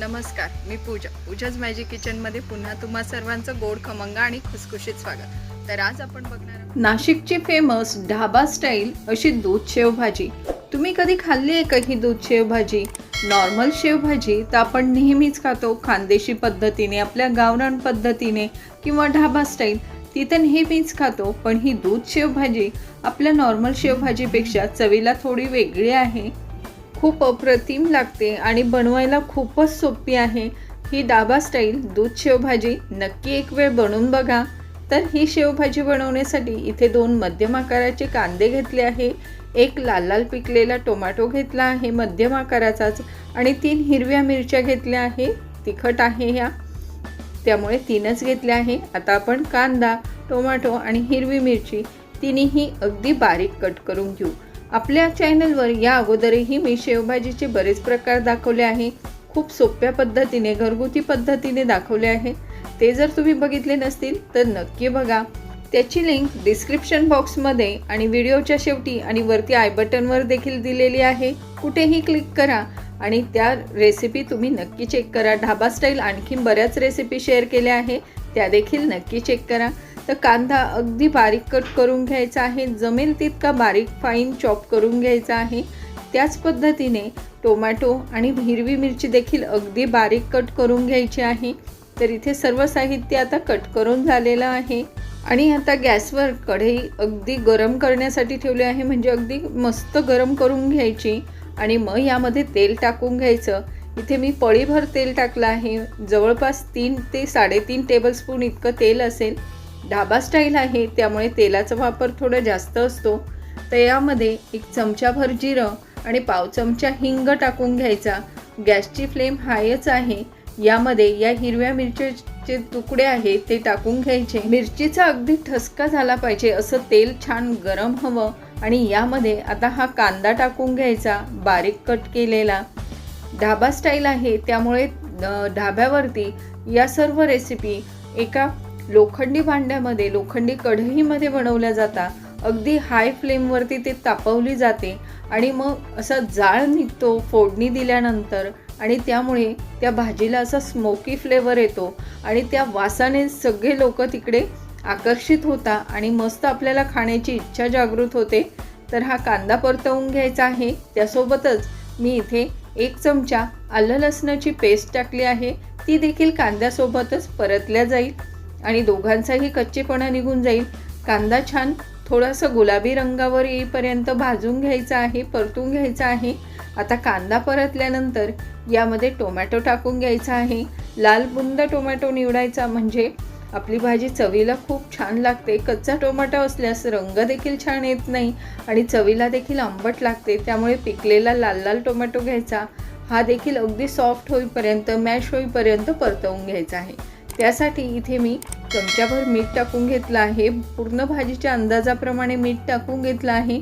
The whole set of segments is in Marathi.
नमस्कार मी पूजा. पूजाज मॅजिक किचनमध्ये पुन्हा तुम्हा सर्वांचं गोड खमंग आणि खुसखुशीत स्वागत. तर आज आपण बघणार नाशिकची फेमस ढाबा स्टाईल अशी दूध शेवभाजी तुम्ही कधी खाल्ली आहे का ही दूध शेवभाजी नॉर्मल शेवभाजी तर आपण नेहमीच खातो. खानदेशी पद्धतीने आपल्या गावरान पद्धतीने किंवा ढाबा स्टाईल ती तर नेहमीच खातो. पण ही दूध शेवभाजी आपल्या नॉर्मल शेवभाजीपेक्षा चवीला थोडी वेगळी आहे. खूप अप्रतिम लागते आणि बनवायला खूपच सोपी आहे. ही डाबा स्टाईल दूध शेवभाजी नक्की एक वेळ बनवून बघा. तर ही शेवभाजी बनवण्यासाठी इथे दोन मध्यम आकाराचे कांदे घेतले आहे. एक लाल लाल पिकलेला टोमॅटो घेतला आहे मध्यम आकाराचाच आणि तीन हिरव्या मिरच्या घेतल्या आहे. तिखट आहे ह्या. त्यामुळे तीनच घेतल्या आहे. आता आपण कांदा टोमॅटो आणि हिरवी मिरची तिन्ही अगदी बारीक कट करून घेऊ. आपल्या चॅनलवर या अगोदरही मी शेवभाजीचे बरेच प्रकार दाखवले आहे. खूप सोप्या पद्धतीने घरगुती पद्धतीने दाखवले आहे. ते जर तुम्ही बघितले नसतील तर नक्की बघा. त्याची लिंक डिस्क्रिप्शन बॉक्समध्ये आणि व्हिडिओच्या शेवटी आणि वरती आय बटनवर देखील दिलेली आहे. कुठेही क्लिक करा आणि त्या रेसिपी तुम्ही नक्की चेक करा. ढाबा स्टाईल आणखीन बऱ्याच रेसिपी शेअर केल्या आहे. त्या देखील नक्की चेक करा. तर कांदा अगदी बारीक कट करून घ्यायचा आहे. जमेल तितका बारीक फाईन चॉप करून घ्यायचा आहे. त्याच पद्धतीने टोमॅटो आणि हिरवी मिरची देखील अगदी बारीक कट करून घ्यायची आहे. तर इथे सर्व साहित्य आता कट करून झालेलं आहे. आणि आता गॅसवर कढई अगदी गरम करण्यासाठी ठेवली आहे. म्हणजे अगदी मस्त गरम करून घ्यायची. आणि मग यामध्ये तेल टाकून घ्यायचं. इथे मी पळीभर तेल टाकलं आहे. जवळपास तीन ते साडेतीन टेबलस्पून इतकं तेल असेल. ढाबा स्टाईल आहे त्यामुळे तेलाचा वापर थोडा जास्त असतो. तर यामध्ये एक चमचाभर जिरं आणि पाव चमचा हिंग टाकून घ्यायचा. गॅसची फ्लेम हायच आहे. यामध्ये या हिरव्या मिरच्याचे तुकडे आहेत ते टाकून घ्यायचे. मिरचीचा अगदी ठसका झाला पाहिजे असं तेल छान गरम हवं. आणि यामध्ये आता हा कांदा टाकून घ्यायचा बारीक कट केलेला. ढाबा स्टाईल आहे त्यामुळे ढाब्यावरती या सर्व रेसिपी एका लोखंडी भांड्यामध्ये लोखंडी कढईमध्ये बनवल्या जातात अगदी हाय फ्लेमवरती ते तापवली जाते आणि मग असा जाळ निघतो फोडणी दिल्यानंतर आणि त्यामुळे त्या भाजीला असा स्मोकी फ्लेवर येतो आणि त्या वासाने सगळे लोक तिकडे आकर्षित होता आणि मस्त आपल्याला खाण्याची इच्छा जागृत होते. तर हा कांदा परतवून घ्यायचा आहे. त्यासोबतच मी इथे एक चमचा आलं लसणाची पेस्ट टाकली आहे. ती देखील कांद्यासोबतच परतल्या जाईल. आणि दोघांचाही कच्चेपणा निघून जाईल. कांदा छान थोडासा गुलाबी रंगावर येईपर्यंत भाजून घ्यायचा आहे परतून घ्यायचा आहे. आता कांदा परतल्यानंतर यामध्ये टोमॅटो टाकून घ्यायचा आहे. लाल बुंद टोमॅटो निवडायचा म्हणजे आपली भाजी चवीला खूप छान लागते. कच्चा टोमॅटो असल्यास रंग देखील छान येत नाही आणि चवीला देखील आंबट लागते. त्यामुळे पिकलेला लाल लाल टोमॅटो घ्यायचा. हा देखील अगदी सॉफ्ट होईपर्यंत मॅश होईपर्यंत परतवून घ्यायचा आहे. त्यासाठी इथे मी चमच्याभर मीठ टाकून घेतलं आहे. पूर्ण भाजीच्या अंदाजाप्रमाणे मीठ टाकून घेतलं आहे.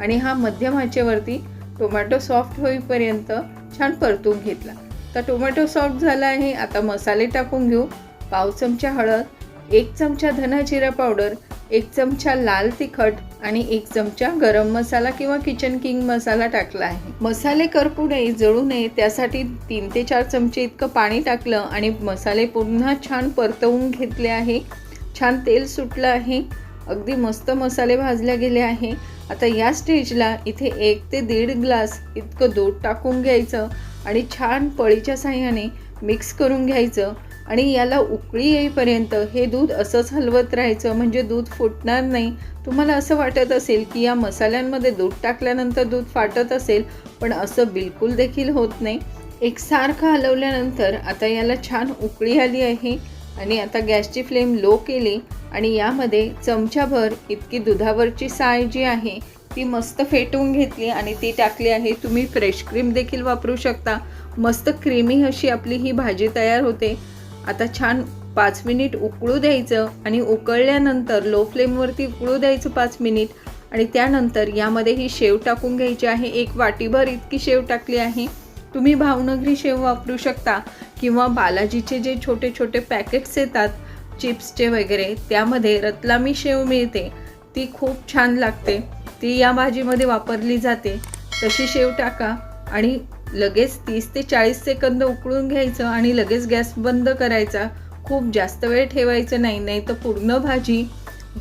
आणि हा मध्यम आचेवरती टोमॅटो सॉफ्ट होईपर्यंत छान परतून घेतला. तर टोमॅटो सॉफ्ट झाला आहे. आता मसाले टाकून घेऊ. पाव चमचा हळद एक चमचा धना जिरा पावडर एक चमचा लाल तिखट आणि एक चमचा गरम मसाला किंवा किचन किंग मसाला टाकला आहे. मसाले करपू नये जळू नये त्यासाठी तीन ते चार चमचे इतकं पाणी टाकलं आणि मसाले पुन्हा छान परतवून घेतले आहे. छान तेल सुटलं आहे. अगदी मस्त मसाले भाजले गेले आहे. आता या स्टेजला इथे एक ते दीड ग्लास इतकं दूध टाकून घ्यायचं आणि छान पळीच्या साह्याने मिक्स करून घ्यायचं. आणि याला उकळी येईपर्यंत हे दूध असंच हलवत राहायचं म्हणजे दूध फुटणार नाही. तुम्हाला असं वाटत असेल की या मसाल्यांमध्ये दूध टाकल्यानंतर दूध फाटत असेल पण असं बिलकुल देखील होत नाही. एकसारखं हलवल्यानंतर आता याला छान उकळी आली आहे आणि आता गॅसची फ्लेम लो केली आणि यामध्ये चमचाभर इतकी दुधावरची साय जी आहे ती मस्त फेटून घेतली आणि ती टाकली आहे. तुम्ही फ्रेश क्रीम देखील वापरू शकता. मस्त क्रीमी अशी आपली ही भाजी तयार होते. आता छान पाच मिनिट उकळू द्यायचं आणि उकळल्यानंतर लो फ्लेमवरती उकळू द्यायचं पाच मिनिट. आणि त्यानंतर यामध्ये ही शेव टाकून घ्यायची आहे. एक वाटीभर इतकी शेव टाकली आहे. तुम्ही भावनगरी शेव वापरू शकता किंवा बालाजीचे जे छोटे छोटे पॅकेट्स येतात चिप्सचे वगैरे त्यामध्ये रतलामी शेव मिळते. ती खूप छान लागते. ती या भाजीमध्ये वापरली जाते. तशी शेव टाका. आणि लगेच तीस ते चाळीस सेकंद उकळून घ्यायचं आणि लगेच गॅस बंद करायचा. खूप जास्त वेळ ठेवायचं नाही नाही तर पूर्ण भाजी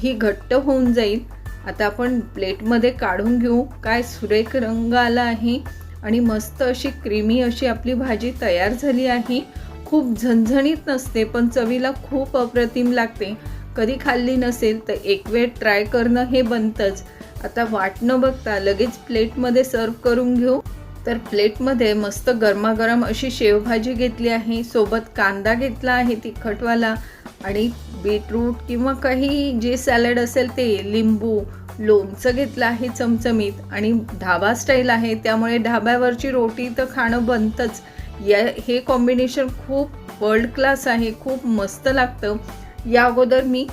ही घट्ट होऊन जाईल. आता आपण प्लेटमध्ये काढून घेऊ. काय सुरेख रंग आला आहे. आणि मस्त अशी क्रीमी अशी आपली भाजी तयार झाली आहे. खूप झणझणीत नसते पण चवीला खूप अप्रतिम लागते. कधी खाल्ली नसेल तर एक वेळ ट्राय करणं हे बनतंच. आता वाट न बघता लगेच प्लेटमध्ये सर्व करून घेऊ. तर प्लेटमध्ये मस्त गरमागरम अशी शेवभाजी घेतली आहे. सोबत कांदा घेतला आहे तिखटवाला आणि बीटरूट किंवा काही जे सॅलड असेल ते लिंबू लोणचं घेतलं आहे चमचमीत आणि ढाबा स्टाईल आहे. त्यामुळे ढाब्यावरची रोटी तर खाणं बनतंच. या हे कॉम्बिनेशन खूप वर्ल्ड क्लास आहे खूप मस्त लागतं. या अगोदर मी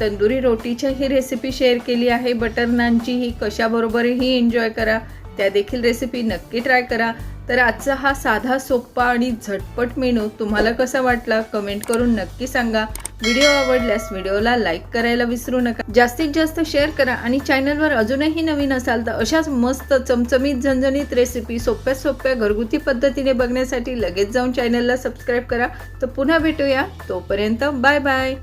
तंदुरी रोटीच्या ही रेसिपी शेअर केली आहे. बटर नानची ही कशाबरोबरही एन्जॉय करा. त्या देखील रेसिपी नक्की ट्राय करा. तर आजचा हा साधा सोप्पा आणि झटपट मेनू तुम्हाला कसा वाटला कमेंट करून नक्की सांगा. व्हिडिओ आवडल्यास व्हिडिओला लाईक करायला विसरू नका. जास्तीत जास्त शेअर करा आणि चॅनलवर अजूनही नवीन असाल तर अशाच मस्त चमचमीत झणझणीत रेसिपी सोप्या सोप्या घरगुती पद्धतीने बघण्यासाठी लगेच जाऊन चॅनलला सबस्क्राईब करा. तर पुन्हा भेटूया. तोपर्यंत बाय बाय